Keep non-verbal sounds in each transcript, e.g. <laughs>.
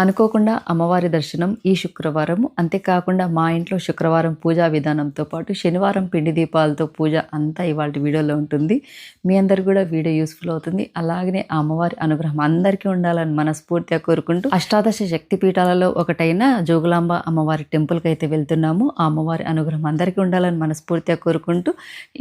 అనుకోకుండా అమ్మవారి దర్శనం ఈ శుక్రవారం అంతేకాకుండా మా ఇంట్లో శుక్రవారం పూజా విధానంతో పాటు శనివారం పిండి దీపాలతో పూజ అంతా ఇవాళ వీడియోలో ఉంటుంది. మీ అందరు కూడా వీడియో యూస్ఫుల్ అవుతుంది. అలాగనే అమ్మవారి అనుగ్రహం అందరికీ ఉండాలని మనస్ఫూర్తిగా కోరుకుంటూ అష్టాదశ శక్తి పీఠాలలో ఒకటైన జోగులాంబ అమ్మవారి టెంపుల్కి అయితే వెళ్తున్నాము. ఆ అమ్మవారి అనుగ్రహం అందరికీ ఉండాలని మనస్ఫూర్తిగా కోరుకుంటూ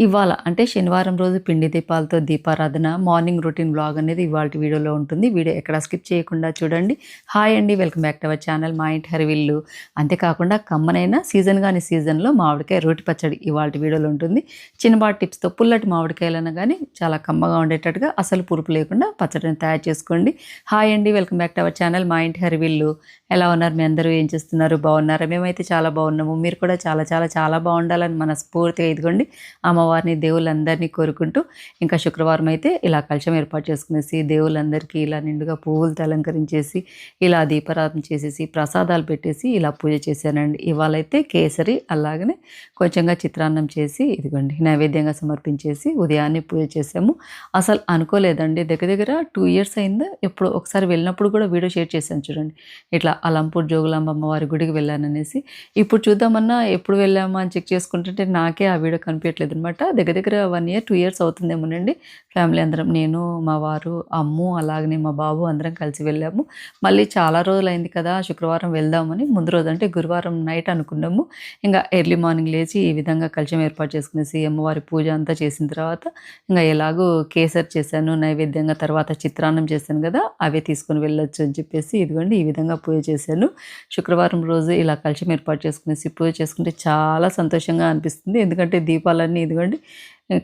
ఇవాళ అంటే శనివారం రోజు పిండి దీపాలతో దీపారాధన మార్నింగ్ రొటీన్ బ్లాగ్ అనేది ఇవాళ వీడియోలో ఉంటుంది. వీడియో ఎక్కడ స్కిప్ చేయకుండా చూడండి. హాయ్ అండి. అండి. Welcome back to our channel. మా ఇంటి హరివిల్లు అంతేకాకుండా కమ్మనైన సీజన్ కాని సీజన్లో మామిడికాయ రోటి పచ్చడి ఇవాళ వీడియోలో ఉంటుంది. చిన్నపాటి టిప్స్తో పుల్లటి మామిడికాయలైనా కానీ చాలా కమ్మగా ఉండేటట్టుగా అసలు పురుపు లేకుండా పచ్చడిని తయారు చేసుకోండి. హాయ్ అండి. Welcome back to our channel. మా ఇంటి హరివిల్లు ఎలా ఉన్నారు? మీ అందరూ ఏం చేస్తున్నారు? బాగున్నారా? మేమైతే చాలా బాగున్నాము. మీరు కూడా చాలా చాలా చాలా బాగుండాలని మనస్ఫూర్తిగా ఇదిగోండి అమ్మవారిని దేవుళ్ళందరినీ కోరుకుంటూ ఇంకా శుక్రవారం అయితే ఇలా కలశం ఏర్పాటు చేసుకునేసి దేవుళ్ళందరికీ ఇలా నిండుగా పువ్వులతో అలంకరించేసి ఇలా దీపారాధన చేసేసి ప్రసాదాలు పెట్టేసి ఇలా పూజ చేశానండి. ఇవాళ అయితే కేసరి అలాగనే కొంచెంగా చిత్రాన్నం చేసి ఇదిగోండి నైవేద్యంగా సమర్పించేసి ఉదయాన్నే పూజ చేసాము అసలు అనుకోలేదండి. దగ్గర దగ్గర టూ ఇయర్స్ అయిందా. ఎప్పుడు ఒకసారి వెళ్ళినప్పుడు కూడా వీడియో షేర్ చేశాను చూడండి. ఇట్లా అలంపూర్ జోగులాంబ అమ్మవారి గుడికి వెళ్ళాననేసి. ఇప్పుడు చూద్దామన్నా ఎప్పుడు వెళ్ళామా అని చెక్ చేసుకుంటుంటే నాకే ఆ వీడియో కనిపించట్లేదు అనమాట దగ్గర దగ్గర వన్ ఇయర్ టూ ఇయర్స్ అవుతుందేమోనండి. ఫ్యామిలీ అందరం నేను మా వారు అమ్ము అలాగనే మా బాబు అందరం కలిసి వెళ్ళాము. మళ్ళీ చాలా రోజులు అయింది కదా శుక్రవారం వెళ్దామని. ముందు రోజు అంటే గురువారం నైట్ అనుకున్నాము. ఇంకా ఎర్లీ మార్నింగ్ లేచి ఈ విధంగా కలిసి ఏర్పాటు చేసుకునేసి అమ్మవారి పూజ అంతా చేసిన తర్వాత ఇంకా ఎలాగో కేసరి చేశాను నైవేద్యంగా తర్వాత చిత్రాన్నం చేశాను కదా అవే తీసుకొని వెళ్ళొచ్చు అని చెప్పేసి ఇదిగోండి ఈ విధంగా పూజ చేశాను. శుక్రవారం రోజు ఇలా కలిసి ఏర్పాటు చేసుకునేసి పూజ చేసుకుంటే చాలా సంతోషంగా అనిపిస్తుంది. ఎందుకంటే దీపాలన్నీ ఇదిగోండి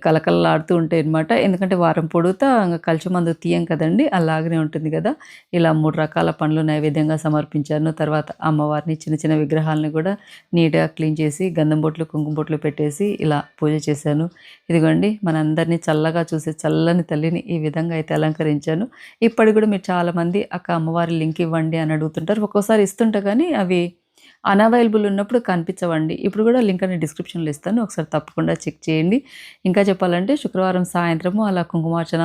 కలకలలాడుతూ ఉంటాయి అనమాట ఎందుకంటే వారం పొడుగుతా కలిసి మందు తీయం కదండి అలాగనే ఉంటుంది కదా. ఇలా మూడు రకాల పండ్లు నైవేద్యంగా సమర్పించాను. తర్వాత అమ్మవారిని చిన్న చిన్న విగ్రహాలని కూడా నీట్గా క్లీన్ చేసి గంధం బొట్లు కుంకుమ బొట్లు పెట్టేసి ఇలా పూజ చేశాను. ఇదిగోండి మనందరినీ చల్లగా చూసే చల్లని తల్లిని ఈ విధంగా అయితే అలంకరించాను. ఇప్పటికి కూడా మీరు చాలామంది అక్క అమ్మవారి లింక్ ఇవ్వండి అని అడుగుతుంటారు. ఒక్కోసారి ఇస్తుంటా కానీ అవి అనవైలబుల్ ఉన్నప్పుడు కనిపించవండి. ఇప్పుడు కూడా లింక్ అనేది డిస్క్రిప్షన్లో ఇస్తాను. ఒకసారి తప్పకుండా చెక్ చేయండి. ఇంకా చెప్పాలంటే శుక్రవారం సాయంత్రము అలా కుంకుమార్చన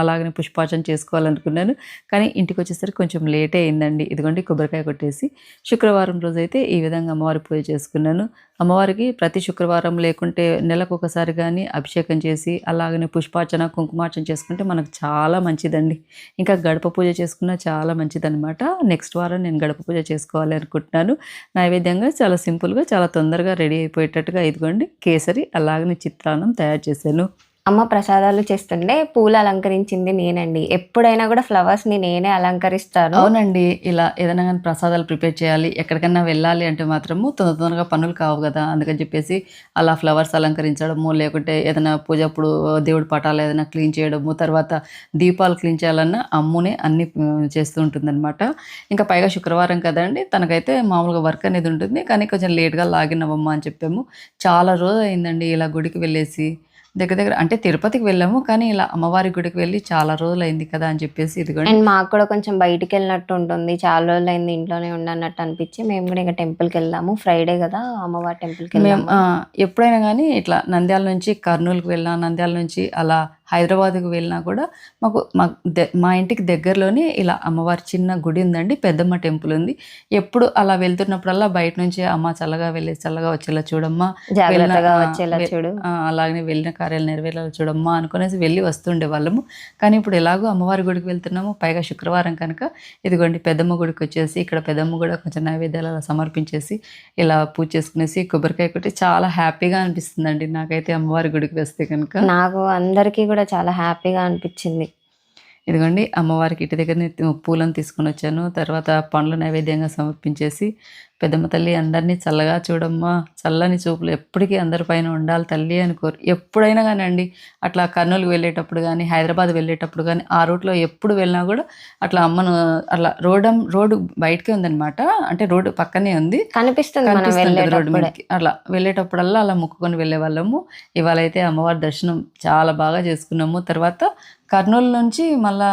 అలాగనే పుష్పార్చన చేసుకోవాలనుకున్నాను. కానీ ఇంటికి వచ్చేసరికి కొంచెం లేట్ అయిందండి. ఇదిగోండి కొబ్బరికాయ కొట్టేసి శుక్రవారం రోజు అయితే ఈ విధంగా అమ్మవారి పూజ చేసుకున్నాను. అమ్మవారికి ప్రతి శుక్రవారం లేకుంటే నెలకు ఒకసారి కానీ అభిషేకం చేసి అలాగనే పుష్పార్చన కుంకుమార్చన చేసుకుంటే మనకు చాలా మంచిదండి. ఇంకా గడప పూజ చేసుకున్నా చాలా మంచిదనమాట నెక్స్ట్ వారం నేను గడప పూజ చేసుకోవాలి అనుకుంటున్నాను. నైవేద్యంగా చాలా సింపుల్గా చాలా తొందరగా రెడీ అయిపోయేటట్టుగా ఇదిగోండి కేసరి అలాగనే చిత్రాన్నం తయారు చేశాను. అమ్మ ప్రసాదాలు చేస్తుంటే పూలు అలంకరించింది నేనండి. ఎప్పుడైనా కూడా ఫ్లవర్స్ని నేనే అలంకరిస్తాను. అవునండి. ఇలా ఏదైనా కానీ ప్రసాదాలు ప్రిపేర్ చేయాలి ఎక్కడికైనా వెళ్ళాలి అంటే మాత్రము తొందర తొందరగా పనులు కావు కదా. అందుకని చెప్పేసి అలా ఫ్లవర్స్ అలంకరించడము లేకుంటే ఏదైనా పూజ అప్పుడు దేవుడి పటాలు ఏదైనా క్లీన్ చేయడము తర్వాత దీపాలు క్లీన్ చేయాలన్నా అమ్మునే అన్ని చేస్తూ ఉంటుందన్నమాట. ఇంకా పైగా శుక్రవారం కదండి తనకైతే మామూలుగా వర్క్ అనేది ఉంటుంది. కానీ కొంచెం లేట్గా లాగినవమ్మా అని చెప్పాము. చాలా రోజు అయిందండి ఇలా గుడికి వెళ్ళేసి. దగ్గర దగ్గర అంటే తిరుపతికి వెళ్ళాము కానీ ఇలా అమ్మవారి గుడికి వెళ్ళి చాలా రోజులు అయింది కదా అని చెప్పేసి ఇదిగోండి అండ్ మాకు కూడా కొంచెం బయటికి వెళ్ళినట్టు ఉంటుంది. చాలా రోజులు అయింది ఇంట్లోనే ఉండన్నట్టు అనిపించి మేము కూడా ఇంకా టెంపుల్కి వెళ్దాము. ఫ్రైడే కదా అమ్మవారి టెంపుల్కి మేము ఎప్పుడైనా కానీ ఇట్లా నంద్యాల నుంచి కర్నూలుకి వెళ్ళినా నంద్యాల నుంచి అలా హైదరాబాద్కి వెళ్ళినా కూడా మాకు మా మా ఇంటికి దగ్గరలోనే ఇలా అమ్మవారి చిన్న గుడి ఉందండి పెద్దమ్మ టెంపుల్ ఉంది. ఎప్పుడు అలా వెళ్తున్నప్పుడల్లా బయట నుంచి అమ్మ చల్లగా వెళ్ళి చల్లగా వచ్చేలా చూడమ్మా అలాగనే వెళ్ళిన కార్యాలు నెరవేరాలి చూడమ్మా అనుకునేసి వెళ్ళి వస్తుండే వాళ్ళము. కానీ ఇప్పుడు ఎలాగో అమ్మవారి గుడికి వెళ్తున్నాము పైగా శుక్రవారం కనుక ఇదిగోండి పెద్దమ్మ గుడికి వచ్చేసి ఇక్కడ పెద్దమ్మ కూడా కొంచెం నైవేద్యాలు అలా సమర్పించేసి ఇలా పూజ చేసుకునేసి కొబ్బరికాయ కొట్టి చాలా హ్యాపీగా అనిపిస్తుందండి నాకైతే అమ్మవారి గుడికి వస్తే కనుక. నాకు అందరికీ కూడా చాలా హ్యాపీగా అనిపించింది. ఇదిగోండి అమ్మవారికి ఇంటి దగ్గరనే పూలను తీసుకొని వచ్చాను. తర్వాత పండ్లు నైవేద్యంగా సమర్పించేసి పెద్దమ్మ తల్లి అందరినీ చల్లగా చూడమ్మా చల్లని చూపులు ఎప్పటికీ అందరి పైన ఉండాలి తల్లి అని కోరు ఎప్పుడైనా కానివ్వండి అట్లా కర్నూలుకి వెళ్ళేటప్పుడు కానీ హైదరాబాద్ వెళ్ళేటప్పుడు కానీ ఆ రూట్లో ఎప్పుడు వెళ్ళినా కూడా అట్లా అమ్మను అట్లా రోడ్ రోడ్డు బయటకే ఉందన్నమాట. అంటే రోడ్డు పక్కనే ఉంది. కనిపిస్తుంది రోడ్డు మీదకి. అట్లా వెళ్ళేటప్పుడల్లా అలా మొక్కుకొని వెళ్ళే వాళ్ళము. ఇవాళ అయితే అమ్మవారి దర్శనం చాలా బాగా చేసుకున్నాము. తర్వాత కర్నూలు నుంచి మళ్ళా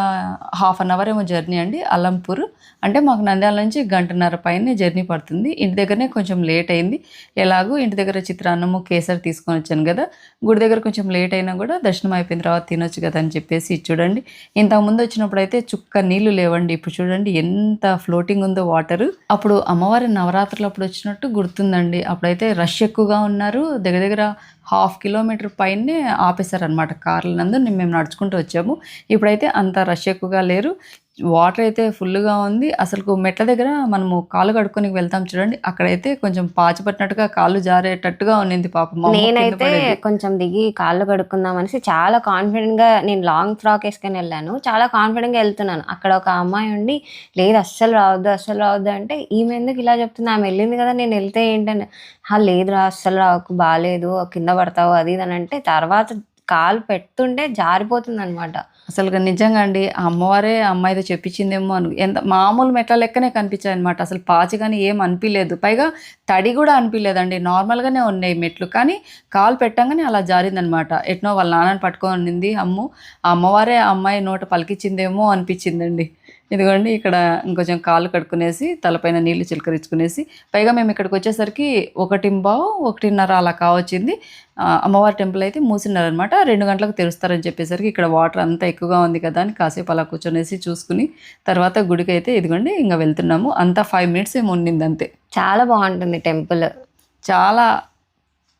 హాఫ్ అన్ అవర్ ఏమో జర్నీ అండి అలంపూర్. అంటే మాకు నంద్యాల నుంచి గంటన్నర పైన జర్నీ పడుతుంది. ఇంటి దగ్గరనే కొంచెం లేట్ అయింది. ఎలాగూ ఇంటి దగ్గర చిత్రాన్నము కేసరి తీసుకొని వచ్చాను కదా. గుడి దగ్గర కొంచెం లేట్ అయినా కూడా దర్శనం అయిపోయిన తర్వాత తినొచ్చు కదా అని చెప్పేసి ఇది చూడండి. ఇంతకు ముందు వచ్చినప్పుడు అయితే చుక్క నీళ్ళు లేవండి. ఇప్పుడు చూడండి ఎంత ఫ్లోటింగ్ ఉందో వాటర్. అప్పుడు అమ్మవారి నవరాత్రులు అప్పుడు వచ్చినట్టు గుర్తుందండి. అప్పుడైతే రష్ ఎక్కువగా ఉన్నారు. దగ్గర దగ్గర హాఫ్ కిలోమీటర్ పైనే ఆపేశారనమాట కార్ల నందు. మేము నడుచుకుంటూ వచ్చాము. ఇప్పుడైతే అంత రష్ ఎక్కువగా లేరు. వాటర్ అయితే ఫుల్గా ఉంది. అసలు మెట్ల దగ్గర మనము కాలు కడుక్కొని వెళ్తాం చూడండి. అక్కడైతే కొంచెం పాచి పట్టినట్టుగా కాళ్ళు జారేటట్టుగా ఉన్నింది పాపం. నేనైతే. కొంచెం దిగి కాళ్ళు కడుక్కుందాం అనేసి చాలా కాన్ఫిడెంట్గా నేను లాంగ్ ఫ్రాక్ వేసుకొని వెళ్ళాను. చాలా కాన్ఫిడెంట్గా వెళ్తున్నాను. అక్కడ ఒక అమ్మాయి ఉండి లేదు అస్సలు రావద్దు అస్సలు రావద్దు అంటే ఈమె ఎందుకు ఇలా చెప్తుంది? ఆమె వెళ్ళింది కదా నేను వెళ్తే ఏంటంటే "హా, లేదురా అస్సలు రాకు బాగాలేదు కింద పడతావు అది ఇది అని అంటే తర్వాత కాలు పెడుతుంటే జారిపోతుంది అనమాట అసలు నిజంగా అండి అమ్మవారే అమ్మాయితో చెప్పించిందేమో అను ఎంత మామూలు మెట్ల లెక్కనే కనిపించాయి అనమాట అసలు పాచి కానీ ఏం అనిపించలేదు పైగా తడి కూడా అనిపించలేదండి నార్మల్గానే ఉన్నాయి మెట్లు కానీ కాలు పెట్టంగానే అలా జారిందనమాట ఎట్నో వాళ్ళ నాన్నని పట్టుకొని అమ్ము ఆ అమ్మవారే అమ్మాయి నోట పలికిచ్చిందేమో అనిపించిందండి. ఇదిగోండి ఇక్కడ ఇంకొంచెం కాళ్ళు కడుక్కునేసి తలపైన నీళ్ళు చిలకరించుకునేసి పైగా మేము ఇక్కడికి వచ్చేసరికి ఒకటి బావు ఒకటిన్నర అలా కావచ్చింది. అమ్మవారి టెంపుల్ అయితే మూసినారనమాట రెండు గంటలకు తెరుస్తారని చెప్పేసరికి ఇక్కడ వాటర్ అంతా ఎక్కువగా ఉంది కదా అని కాసేపు అలా కూర్చొనేసి చూసుకుని తర్వాత గుడికి అయితే ఇదిగోండి ఇంకా వెళ్తున్నాము. అంతా ఫైవ్ మినిట్స్ ఏమో ఉండింది అంతే చాలా బాగుంటుంది టెంపుల్. చాలా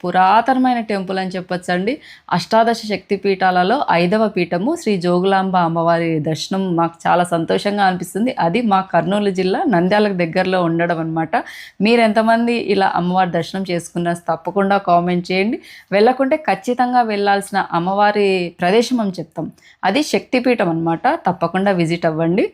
పురాతనమైన టెంపుల్ అని చెప్పొచ్చు అండి అష్టాదశ శక్తి పీఠాలలో ఐదవ పీఠము శ్రీ జోగులాంబ అమ్మవారి దర్శనం మాకు చాలా సంతోషంగా అనిపిస్తుంది. అది మా కర్నూలు జిల్లా నంద్యాలకు దగ్గరలో ఉండడం అనమాట మీరు ఎంతమంది ఇలా అమ్మవారి దర్శనం చేసుకున్న తప్పకుండా కామెంట్ చేయండి. వెళ్ళకుంటే ఖచ్చితంగా వెళ్ళాల్సిన అమ్మవారి ప్రదేశం అని చెప్తాం. అది శక్తిపీఠం అనమాట తప్పకుండా విజిట్ అవ్వండి.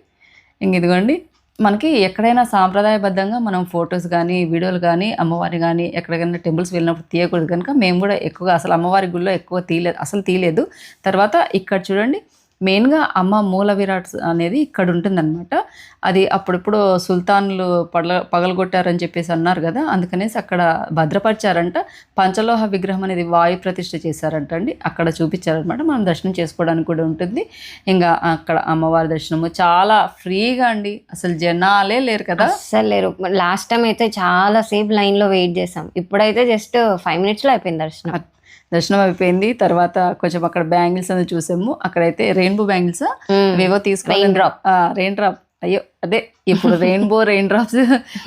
ఇంక ఇదిగోండి. మనకి ఎక్కడైనా సాంప్రదాయబద్ధంగా మనం ఫొటోస్ కానీ వీడియోలు కానీ అమ్మవారి కానీ ఎక్కడికైనా టెంపుల్స్ వెళ్ళినప్పుడు తీయకూడదు. కనుక మేము కూడా ఎక్కువగా అసలు అమ్మవారి గుళ్ళో ఎక్కువ తీయలేదు అసలు తీయలేదు. తర్వాత ఇక్కడ చూడండి మెయిన్గా అమ్మ మూల విరాట్ అనేది ఇక్కడ ఉంటుందన్నమాట. అది అప్పుడప్పుడు సుల్తాన్లు పడల పగలగొట్టారని చెప్పేసి అన్నారు కదా అందుకనేసి అక్కడ భద్రపరిచారంట. పంచలోహ విగ్రహం అనేది వాయు ప్రతిష్ఠ చేశారంట అండి. అక్కడ చూపించారనమాట మనం దర్శనం చేసుకోవడానికి కూడా ఉంటుంది. ఇంకా అక్కడ అమ్మవారి దర్శనము చాలా ఫ్రీగా అండి. అసలు జనాలే లేరు కదా. అస్సలు లేరు. లాస్ట్ టైం అయితే చాలా సేపు లైన్లో వెయిట్ చేసాం. ఇప్పుడైతే జస్ట్ ఫైవ్ మినిట్స్లో అయిపోయింది దర్శనం. దర్శనం అయిపోయింది. తర్వాత కొంచెం అక్కడ బ్యాంగిల్స్ అనేది చూసాము. అక్కడైతే రెయిన్బో బ్యాంగిల్స్ అవేవో తీసుకుని drop. Rain drop. అయ్యో అదే ఇప్పుడు రెయిన్బో రెయిన్ డ్రాప్స్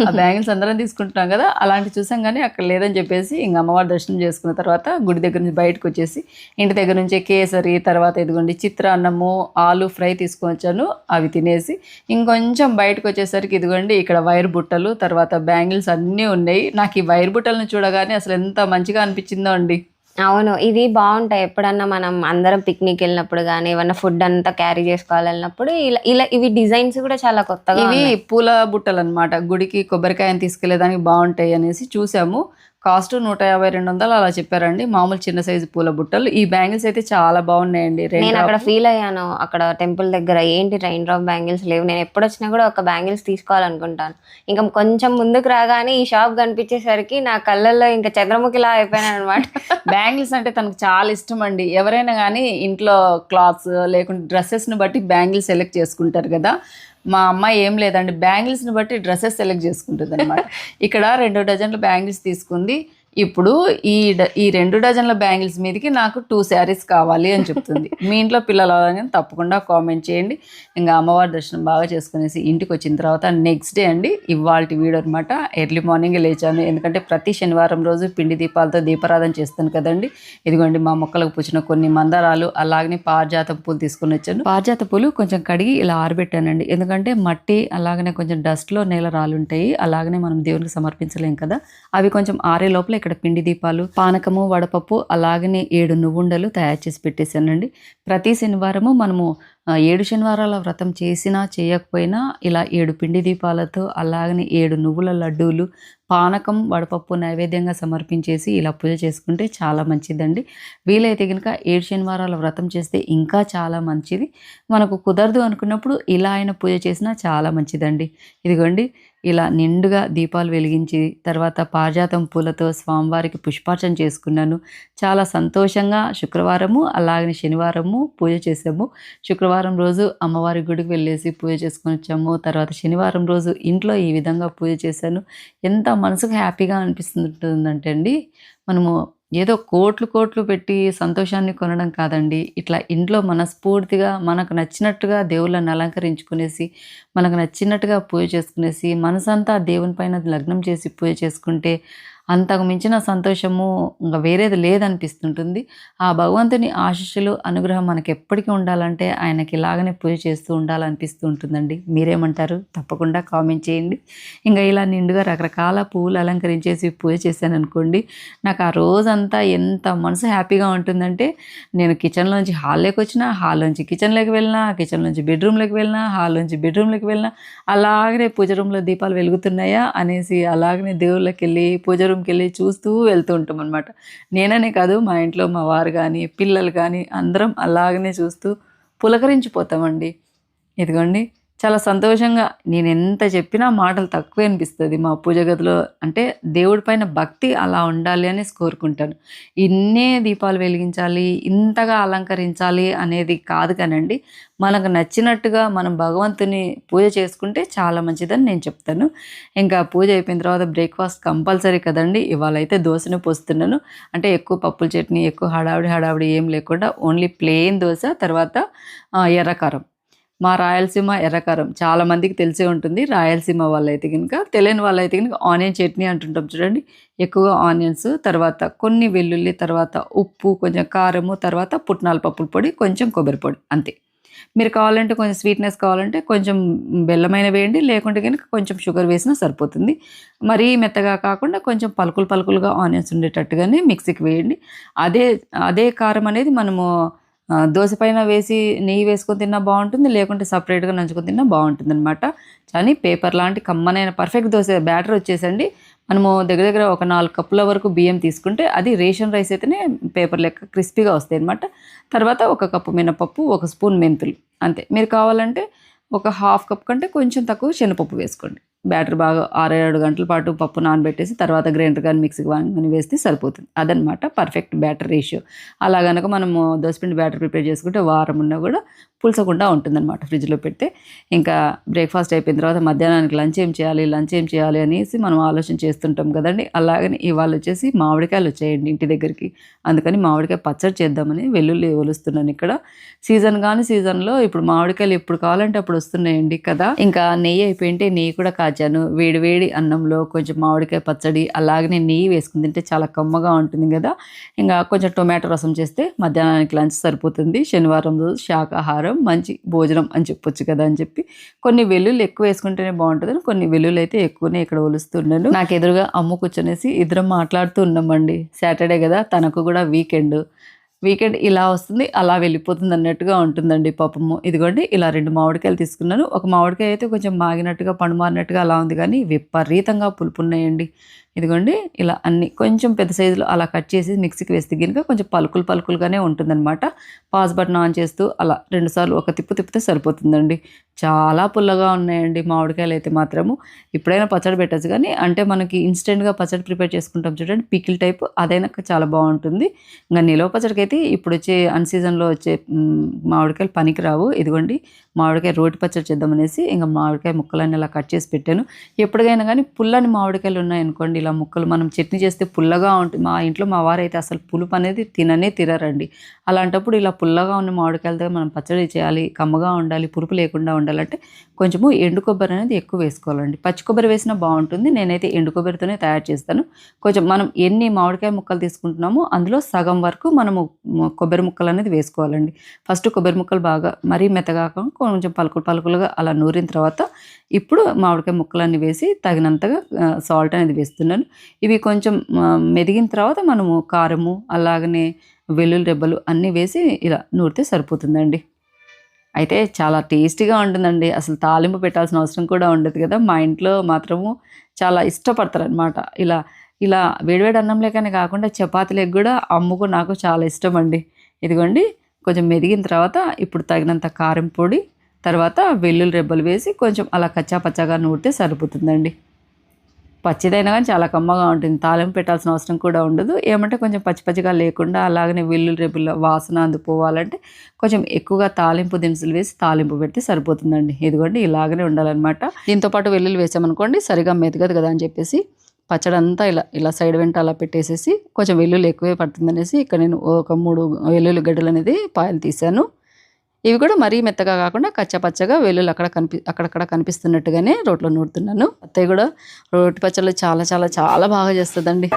ఆ బ్యాంగిల్స్ అందరం తీసుకుంటున్నాం కదా. అలాంటి చూసాం కానీ అక్కడ లేదని చెప్పేసి ఇంకా అమ్మవారి దర్శనం చేసుకున్న తర్వాత గుడి దగ్గర నుంచి బయటకు వచ్చేసి ఇంటి దగ్గర నుంచి కేసరి తర్వాత ఇదిగోండి చిత్రాన్నము ఆలు ఫ్రై తీసుకొని వచ్చాను. అవి తినేసి ఇంకొంచెం బయటకు వచ్చేసరికి ఇదిగోండి ఇక్కడ వైర్ బుట్టలు తర్వాత బ్యాంగిల్స్ అన్నీ ఉన్నాయి. నాకు ఈ వైర్ బుట్టలను చూడగానే అసలు ఎంత మంచిగా అనిపించిందో అండి. అవును ఇవి బాగుంటాయి. ఎప్పుడన్నా మనం అందరం పిక్నిక్ వెళ్ళినప్పుడు కానీ ఏమన్నా ఫుడ్ అంతా క్యారీ చేసుకోవాలన్నప్పుడు ఇలా ఇలా ఇవి డిజైన్స్ కూడా చాలా కొత్తగా ఇవి. పూల బుట్టలు అనమాట గుడికి కొబ్బరికాయని తీసుకెళ్ళేదానికి బాగుంటాయి అనేసి చూసాము. కాస్ట్ నూట యాభై రెండు వందలు అలా చెప్పారండి. మామూలు చిన్న సైజు పూల బుట్టలు. ఈ బ్యాంగిల్స్ అయితే చాలా బాగున్నాయండి. నేను అక్కడ ఫీల్ అయ్యాను. అక్కడ టెంపుల్ దగ్గర ఏంటి రైన్ డ్రాప్ బ్యాంగిల్స్ లేవు. నేను ఎప్పుడు వచ్చినా కూడా ఒక బ్యాంగిల్స్ తీసుకోవాలనుకుంటాను. ఇంకా కొంచెం ముందుకు రాగానే ఈ షాప్ కనిపించేసరికి నా కళ్ళల్లో ఇంకా చంద్రముఖిలా అయిపోయాను అనమాట <laughs> బ్యాంగిల్స్ అంటే తనకు చాలా ఇష్టం అండి. ఎవరైనా కానీ ఇంట్లో క్లాత్స్ లేకుంటే డ్రెస్సెస్ని బట్టి బ్యాంగిల్స్ సెలెక్ట్ చేసుకుంటారు కదా. మా అమ్మాయి ఏం లేదండి బ్యాంగిల్స్ని బట్టి డ్రెస్సెస్ సెలెక్ట్ చేసుకుంటుంది అనమాట <laughs> ఇక్కడ రెండు డజన్ల బ్యాంగిల్స్ తీసుకుంది. ఇప్పుడు ఈ డ- ఈ రెండు డజన్ల బ్యాంగిల్స్ మీదకి నాకు టూ శారీస్ కావాలి అని చెప్తుంది. మీ ఇంట్లో పిల్లలు అలాగే తప్పకుండా కామెంట్ చేయండి. ఇంకా అమ్మవారి దర్శనం బాగా చేసుకునేసి ఇంటికి వచ్చిన తర్వాత నెక్స్ట్ డే అండి ఇవాళ వీడియో అనమాట ఎర్లీ మార్నింగ్ లేచాను. ఎందుకంటే ప్రతి శనివారం రోజు పిండి దీపాలతో దీపారాధన చేస్తాను కదండి. ఇదిగోండి మా మొక్కలకు పుచ్చిన కొన్ని మందారాలు అలాగనే పారిజాత పూలు తీసుకొని వచ్చాను. పారిజాత పూలు కొంచెం కడిగి ఇలా ఆరబెట్టానండి. ఎందుకంటే మట్టి అలాగనే కొంచెం డస్ట్లో నేల రాలుంటాయి. అలాగనే మనం దేవునికి సమర్పించలేం కదా. అవి కొంచెం ఆరే లోపల ఇక్కడ పిండి దీపాలు పానకము వడపప్పు అలాగనే ఏడు నువ్వుండలు తయారు చేసి పెట్టేశానండి. ప్రతి శనివారము మనము ఏడు శనివారాల వ్రతం చేసినా చేయకపోయినా ఇలా ఏడు పిండి దీపాలతో అలాగనే ఏడు నువ్వుల లడ్డూలు పానకం వడపప్పు నైవేద్యంగా సమర్పించేసి ఇలా పూజ చేసుకుంటే చాలా మంచిదండి. వీలైతే కనుక ఏడు శనివారాల వ్రతం చేస్తే ఇంకా చాలా మంచిది. మనకు కుదరదు అనుకున్నప్పుడు ఇలా అయినా పూజ చేసినా చాలా మంచిదండి. ఇదిగోండి ఇలా నిండుగా దీపాలు వెలిగించి తర్వాత పారిజాతం పూలతో స్వామివారికి పుష్పార్చన చేసుకున్నాను. చాలా సంతోషంగా శుక్రవారము అలాగనే శనివారము పూజ చేసాము శుక్రవారం రోజు అమ్మవారి గుడికి వెళ్ళేసి పూజ చేసుకొని వచ్చాము. తర్వాత శనివారం రోజు ఇంట్లో ఈ విధంగా పూజ చేశాను. ఎంత మనసుకు హ్యాపీగా అనిపిస్తుంటుందంటే అండి మనము ఏదో కోట్లు కోట్లు పెట్టి సంతోషాన్ని కొనడం కాదండి. ఇట్లా ఇంట్లో మనస్ఫూర్తిగా మనకు నచ్చినట్టుగా దేవుళ్ళని అలంకరించుకునేసి మనకు నచ్చినట్టుగా పూజ చేసుకునేసి మనసంతా దేవుని పైన లగ్నం చేసి పూజ చేసుకుంటే అంతకు మించిన సంతోషము ఇంకా వేరేది లేదనిపిస్తుంటుంది. ఆ భగవంతుని ఆశీస్సులు అనుగ్రహం మనకి ఎప్పటికీ ఉండాలంటే ఆయనకి ఇలాగనే పూజ చేస్తూ ఉండాలనిపిస్తూ ఉంటుందండి మీరేమంటారు? తప్పకుండా కామెంట్ చేయండి. ఇంకా ఇలా నిండుగా రకరకాల పువ్వులు అలంకరించేసి పూజ చేశాను అనుకోండి నాకు ఆ రోజంతా ఎంత మనసు హ్యాపీగా ఉంటుందంటే నేను కిచెన్లోంచి హాల్లోకి వచ్చినా హాల్లోంచి కిచెన్లోకి వెళ్ళినా కిచెన్లోంచి బెడ్రూమ్లోకి వెళ్ళినా హాల్లోంచి బెడ్రూమ్లోకి వెళ్ళినా అలాగనే పూజ రూమ్లో దీపాలు వెలుగుతున్నాయా అనేసి అలాగనే దేవుళ్ళకి వెళ్ళి పూజ రూమ్కి వెళ్ళి చూస్తూ వెళ్తూ ఉంటాం అనమాట నేననే కాదు మా ఇంట్లో మా వారు కానీ పిల్లలు కానీ అందరం అలాగనే చూస్తూ పులకరించిపోతామండి. ఇదిగోండి చాలా సంతోషంగా నేను ఎంత చెప్పినా మాటలు తక్కువే అనిపిస్తుంది మా పూజ గదిలో. అంటే దేవుడి పైన భక్తి అలా ఉండాలి అనేసి కోరుకుంటాను. ఇన్నే దీపాలు వెలిగించాలి ఇంతగా అలంకరించాలి అనేది కాదు కానండి మనకు నచ్చినట్టుగా మనం భగవంతుని పూజ చేసుకుంటే చాలా మంచిదని నేను చెప్తాను. ఇంకా పూజ అయిపోయిన తర్వాత బ్రేక్ఫాస్ట్ కంపల్సరీ కదండి ఇవాళ అయితే దోశను పోస్తున్నాను. అంటే ఎక్కువ పప్పుల చట్నీ ఎక్కువ హడావిడి హడావిడి ఏం లేకుండా ఓన్లీ ప్లెయిన్ దోశ తర్వాత ఎర్రకారం. మా రాయలసీమ ఎర్రకారం. చాలా మందికి తెలిసే ఉంటుంది. రాయలసీమ వాళ్ళైతే కనుక తెలియని వాళ్ళైతే కనుక ఆనియన్ చట్నీ అంటుంటాం చూడండి. ఎక్కువగా ఆనియన్స్ తర్వాత కొన్ని వెల్లుల్లి తర్వాత ఉప్పు కొంచెం కారము తర్వాత పుట్నాల పప్పుల పొడి కొంచెం కొబ్బరి పొడి అంతే. మీరు కావాలంటే కొంచెం స్వీట్నెస్ కావాలంటే కొంచెం బెల్లమైన వేయండి. లేకుంటే కనుక కొంచెం షుగర్ వేసినా సరిపోతుంది. మరీ మెత్తగా కాకుండా కొంచెం పలుకులు పలుకులుగా ఆనియన్స్ ఉండేటట్టుగానే మిక్సీకి వేయండి. అదే అదే కారం అనేది మనము దోశ పైన వేసి నెయ్యి వేసుకొని తిన్నా బాగుంటుంది లేకుంటే సపరేట్గా నంచుకొని తిన్నా బాగుంటుంది అనమాట కానీ పేపర్ లాంటి కమ్మనైన పర్ఫెక్ట్ దోశ బ్యాటర్ వచ్చేసండి. మనము దగ్గర దగ్గర ఒక నాలుగు కప్పుల వరకు బియ్యం తీసుకుంటే అది రేషన్ రైస్ అయితేనే పేపర్ లెక్క క్రిస్పీగా వస్తాయి అనమాట తర్వాత ఒక కప్పు మినపప్పు ఒక స్పూన్ మెంతులు అంతే. మీరు కావాలంటే ఒక హాఫ్ కప్ కంటే కొంచెం తక్కువ శనగపప్పు వేసుకోండి. బ్యాటర్ బాగా ఆరేడు గంటల పాటు పప్పు నానబెట్టేసి తర్వాత గ్రైండర్ కానీ మిక్సీకి కానీ వేస్తే సరిపోతుంది. అదనమాట పర్ఫెక్ట్ బ్యాటర్ రేషియో. అలా కనుక మనము దోసపిండి బ్యాటర్ ప్రిపేర్ చేసుకుంటే వారం ఉన్నా కూడా పులుసకుండా ఉంటుందన్నమాట ఫ్రిడ్జ్లో పెడితే. ఇంకా బ్రేక్ఫాస్ట్ అయిపోయిన తర్వాత మధ్యాహ్నానికి లంచ్ ఏం చేయాలి లంచ్ ఏం చేయాలి అనేసి మనం ఆలోచన చేస్తుంటాం కదండి. అలాగని ఇవాళ వచ్చేసి మామిడికాయలు వచ్చాయండి ఇంటి దగ్గరికి. అందుకని మామిడికాయ పచ్చడి చేద్దామని వెల్లుల్లి ఒలుస్తున్నాను ఇక్కడ. సీజన్ కానీ సీజన్లో ఇప్పుడు మామిడికాయలు ఎప్పుడు కావాలంటే అప్పుడు వస్తున్నాయండి కదా. ఇంకా నెయ్యి అయిపోయింటే నెయ్యి కూడా కాచాను. వేడివేడి అన్నంలో కొంచెం మామిడికాయ పచ్చడి అలాగనే నెయ్యి వేసుకుని తింటే చాలా కమ్మగా ఉంటుంది కదా. ఇంకా కొంచెం టొమాటో రసం చేస్తే మధ్యాహ్నానికి లంచ్ సరిపోతుంది. శనివారం రోజు శాకాహారం మంచి భోజనం అని చెప్పొచ్చు కదా అని చెప్పి. కొన్ని వెల్లుల్లు ఎక్కువ వేసుకుంటేనే బాగుంటుందని కొన్ని వెల్లుల్లు అయితే ఎక్కువనే ఇక్కడ ఒలుస్తున్నాను నాకు ఎదురుగా అమ్ము కూర్చొనేసి ఇద్దరం మాట్లాడుతూ ఉన్నామండి. సాటర్డే కదా తనకు కూడా వీకెండ్. వీకెండ్ ఇలా వస్తుంది అలా వెళ్ళిపోతుంది అన్నట్టుగా ఉంటుందండి పాపము ఇదిగోండి ఇలా రెండు మామిడికాయలు తీసుకున్నాను. ఒక మామిడికాయ అయితే కొంచెం మాగినట్టుగా పండుమారినట్టుగా అలా ఉంది కానీ విపరీతంగా పులుపు ఉన్నాయండి. ఇదిగోండి ఇలా అన్ని కొంచెం పెద్ద సైజులో అలా కట్ చేసి మిక్సీకి వేస్తే కనుక కొంచెం పలుకులు పలుకులుగానే ఉంటుందన్నమాట. పాస్ బటన్ ఆన్ చేస్తూ అలా రెండుసార్లు ఒక తిప్పు తిప్పితే సరిపోతుందండి. చాలా పుల్లగా ఉన్నాయండి మామిడికాయలు అయితే మాత్రము. ఇప్పుడైనా పచ్చడి పెట్టచ్చు కానీ అంటే మనకి ఇన్స్టెంట్గా పచ్చడి ప్రిపేర్ చేసుకుంటాం చూడండి పికిల్ టైప్ అదైనా చాలా బాగుంటుంది. ఇంకా నిలవ పచ్చడికి అయితే ఇప్పుడు వచ్చే అన్ సీజన్లో వచ్చే మామిడికాయలు పనికి రావు ఇదిగోండి మామిడికాయ రోటి పచ్చడి చేద్దామనేసి ఇంకా మామిడికాయ ముక్కలన్నీ అలా కట్ చేసి పెట్టాను. ఎప్పటికైనా కానీ పుల్లని మామిడికాయలు ఉన్నాయనుకోండి ఇలా ముక్కలు మనం చట్నీ చేస్తే పుల్లగా ఉంటుంది మా ఇంట్లో మా వారైతే అసలు పులుపు అనేది తిననే తినరండి. అలాంటప్పుడు ఇలా పుల్లగా ఉన్న మామిడికాయలతో మనం పచ్చడి చేయాలి కమ్మగా ఉండాలి పులుపు లేకుండా ఉండాలంటే కొంచెము ఎండు కొబ్బరి అనేది ఎక్కువ వేసుకోవాలండి. పచ్చి కొబ్బరి వేసినా బాగుంటుంది. నేనైతే ఎండు కొబ్బరితోనే తయారు చేస్తాను. కొంచెం మనం ఎన్ని మామిడికాయ ముక్కలు తీసుకుంటున్నామో అందులో సగం వరకు మనము కొబ్బరి ముక్కలు అనేది వేసుకోవాలండి. ఫస్ట్ కొబ్బరి ముక్కలు బాగా మరీ మెత్తగా కొంచెం పలుకులు పలుకులుగా అలా నూరిన తర్వాత ఇప్పుడు మామిడికాయ ముక్కలన్నీ వేసి తగినంతగా సాల్ట్ అనేది వేస్తున్నాను. ఇవి కొంచెం మెదిగిన తర్వాత మనము కారము అలాగనే వెల్లుల్లి రెబ్బలు అన్నీ వేసి ఇలా నూరితే సరిపోతుందండి. అయితే చాలా టేస్టీగా ఉంటుందండి. అసలు తాలింపు పెట్టాల్సిన అవసరం కూడా ఉండదు కదా. మా ఇంట్లో మాత్రము చాలా ఇష్టపడతారనమాట ఇలా ఇలా వేడివేడి అన్నం లేకనే కాకుండా చపాతీలకు కూడా అమ్ముకు నాకు చాలా ఇష్టం అండి ఇదిగోండి కొంచెం మెదిగిన తర్వాత ఇప్పుడు తగినంత కారం పొడి తర్వాత వెల్లుల్లి రెబ్బలు వేసి కొంచెం అలా కచ్చా పచ్చగా నూరితే సరిపోతుందండి. పచ్చిదైనా కానీ చాలా కమ్మగా ఉంటుంది. తాలింపు పెట్టాల్సిన అవసరం కూడా ఉండదు. ఏమంటే కొంచెం పచ్చి పచ్చిగా లేకుండా అలాగనే వెల్లుల్లి రేపుల వాసన అందుకోవాలంటే కొంచెం ఎక్కువగా తాలింపు దినుసులు వేసి తాలింపు పెడితే సరిపోతుందండి. ఇదిగోండి ఇలాగనే ఉండాలన్నమాట. దీంతో పాటు వెల్లుల్లి వేసామనుకోండి సరిగా మెదగదు కదా అని చెప్పేసి పచ్చడంతా ఇలా ఇలా సైడ్ వెంట అలా పెట్టేసేసి కొంచెం వెల్లుల్లి ఎక్కువే పడుతుందనేసి ఇక్కడ నేను ఒక మూడు వెల్లుల్లి గడ్డలు అనేది పాయలు తీశాను. ఇవి కూడా మరీ మెత్తగా కాకుండా కచ్చా పచ్చగా వెల్లుల్లి అక్కడ కనిపి అక్కడక్కడ కనిపిస్తున్నట్టుగానే రోట్లో నూరుతున్నాను. అత్తయ్య కూడా రోటి పచ్చళ్ళు చాలా చాలా చాలా బాగా చేస్తుందండి.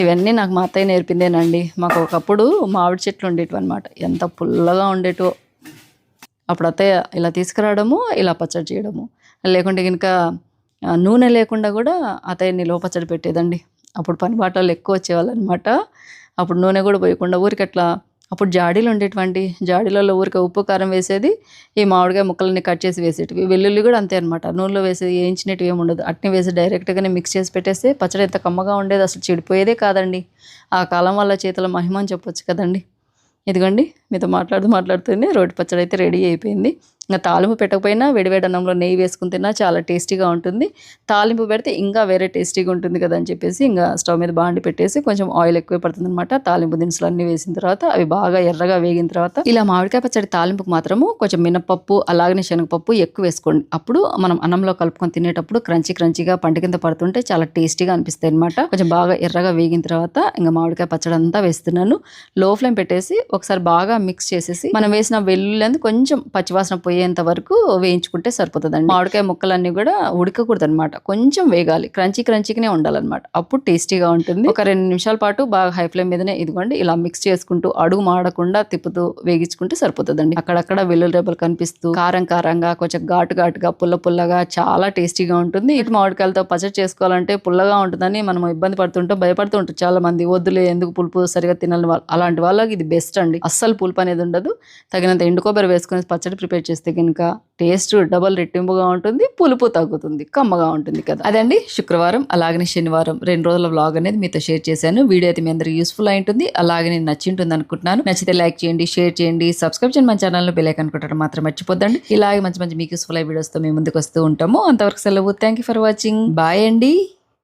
ఇవన్నీ నాకు మా అత్తయ్య నేర్పిందేనండి. మాకు ఒకప్పుడు మామిడి చెట్లు ఉండేటివి అనమాట ఎంత పుల్లగా ఉండేటో అప్పుడు అత్తయ్య ఇలా తీసుకురావడము ఇలా పచ్చడి చేయడము. లేకుంటే కనుక నూనె లేకుండా కూడా అత్తయ్య నిలువ పచ్చడి పెట్టేదండి. అప్పుడు పని బాటలు ఎక్కువ వచ్చేవాళ్ళు అనమాట అప్పుడు నూనె కూడా పోయకుండా ఊరికి అట్లా అప్పుడు జాడీలు ఉండేటువంటి జాడీలలో ఊరికే ఉప్పు కారం వేసేది ఈ మామిడికాయ ముక్కలని కట్ చేసి వేసేటివి. వెల్లుల్లి కూడా అంతే అనమాట నూనెలో వేసేది వేయించినట్టు ఏమి ఉండదు. అట్ని వేసి డైరెక్ట్గానే మిక్స్ చేసి పెట్టేస్తే పచ్చడి ఎంత కమ్మగా ఉండేది అసలు చెడిపోయేదే కాదండి. ఆ కాలం వల్ల చేతుల మహిమ అని చెప్పొచ్చు కదండి. ఇదిగోండి మీతో మాట్లాడుతూ మాట్లాడుతూనే రోటి పచ్చడి అయితే రెడీ అయిపోయింది. ఇంకా తాలింపు పెట్టకపోయినా వేడివేడి అన్నంలో నెయ్యి వేసుకుని తిన్నా చాలా టేస్టీగా ఉంటుంది. తాలింపు పెడితే ఇంకా వేరే టేస్టీగా ఉంటుంది కదా అని చెప్పేసి ఇంకా స్టవ్ మీద బాండి పెట్టేసి కొంచెం ఆయిల్ ఎక్కువ పడుతుంది అనమాట తాలింపు దినుసులు అన్నీ వేసిన తర్వాత అవి బాగా ఎర్రగా వేగిన తర్వాత ఇలా మామిడికాయ పచ్చడి తాలింపుకు మాత్రము కొంచెం మినపప్పు అలాగనే శనగపప్పు ఎక్కువ వేసుకోండి. అప్పుడు మనం అన్నంలో కలుపుకొని తినేటప్పుడు క్రంచీ క్రంచీగా పంట కింద పడుతుంటే చాలా టేస్టీగా అనిపిస్తాయి అనమాట కొంచెం బాగా ఎర్రగా వేగిన తర్వాత ఇంకా మామిడికాయ పచ్చడి అంతా వేస్తున్నాను. లో ఫ్లేమ్ పెట్టేసి ఒకసారి బాగా మిక్స్ చేసేసి మనం వేసిన వెల్లుల్లి కొంచెం పచ్చివాసన పోయేంత వరకు వేయించుకుంటే సరిపోతుందండి. మామిడికాయ ముక్కలన్నీ కూడా ఉడకకూడదు అనమాట కొంచెం వేగాలి. క్రంచీ క్రంచీగానే ఉండాలన్నమాట. అప్పుడు టేస్టీగా ఉంటుంది. ఒక రెండు నిమిషాల పాటు బాగా హై ఫ్లేమ్ మీదనే ఇదిగోండి ఇలా మిక్స్ చేసుకుంటూ అడుగు మాడకుండా తిప్పుతూ వేగించుకుంటే సరిపోతుందండి. అక్కడక్కడ వెల్లుల్లి రేపలు కనిపిస్తూ కారం కారంగా కొంచెం ఘాటు ఘాటుగా పుల్ల పుల్లగా చాలా టేస్టీగా ఉంటుంది. ఇటు మామిడికాయలతో పచ్చడి చేసుకోవాలంటే పుల్లగా ఉంటుందని మనం ఇబ్బంది పడుతుంటాం భయపడుతూ ఉంటాం చాలా మంది వద్దులే ఎందుకు పులుపు సరిగా తినాలని వాళ్ళు అలాంటి వాళ్ళకి ఇది బెస్ట్ అండి. అస్సలు పులుపు అనేది ఉండదు. తగినంత ఎండు కొబ్బరి వేసుకొని పచ్చడి ప్రిపేర్ చేస్తే కనుక టేస్ట్ డబల్ రెట్టింపుగా ఉంటుంది పులుపు తగ్గుతుంది కమ్మగా ఉంటుంది కదా. అదండి శుక్రవారం అలాగనే శనివారం. రెండు రోజుల వ్లాగ్ అనేది మీతో షేర్ చేశాను. వీడియో అయితే మీ అందరికి యూస్ఫుల్ అయి ఉంటుంది. అలాగే నేను నచ్చింటుంది అనుకుంటున్నాను. నచ్చితే లైక్ చేయండి షేర్ చేయండి సబ్స్క్రైబ్ చేయండి మన ఛానల్లో బెల్ ఐకాన్ కొట్టడం మాత్రం మర్చిపోద్దండి. ఇలాగే మంచి మంచి మీకు యూస్ఫుల్ అయ్యే వీడియోస్తో మేము ముందుకు వస్తూ ఉంటాము. అంతవరకు సెలవు. థ్యాంక్ ఫర్ వాచింగ్ బాయ్ అండి.